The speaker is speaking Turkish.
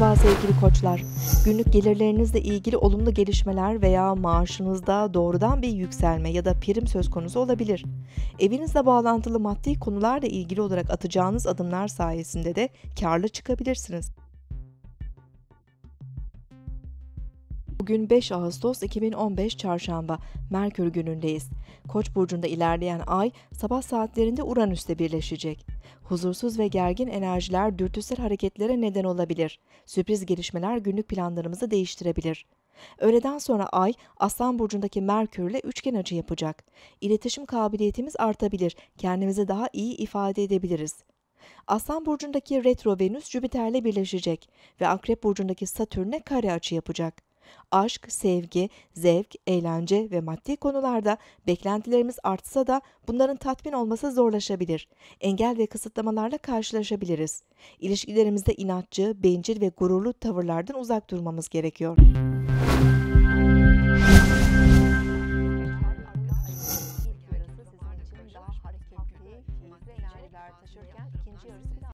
Merhaba sevgili koçlar. Günlük gelirlerinizle ilgili olumlu gelişmeler veya maaşınızda doğrudan bir yükselme ya da prim söz konusu olabilir. Evinizle bağlantılı maddi konularla ilgili olarak atacağınız adımlar sayesinde de karlı çıkabilirsiniz. Bugün 5 Ağustos 2015 Çarşamba, Merkür günündeyiz. Koç burcunda ilerleyen ay sabah saatlerinde Uranüs'te birleşecek. Huzursuz ve gergin enerjiler dürtüsel hareketlere neden olabilir. Sürpriz gelişmeler günlük planlarımızı değiştirebilir. Öğleden sonra ay Aslan burcundaki Merkür ile üçgen açı yapacak. İletişim kabiliyetimiz artabilir. Kendimizi daha iyi ifade edebiliriz. Aslan burcundaki retro Venüs Jüpiter'le birleşecek ve Akrep burcundaki Satürn'e kare açı yapacak. Aşk, sevgi, zevk, eğlence ve maddi konularda beklentilerimiz artsa da bunların tatmin olması zorlaşabilir. Engel ve kısıtlamalarla karşılaşabiliriz. İlişkilerimizde inatçı, bencil ve gururlu tavırlardan uzak durmamız gerekiyor.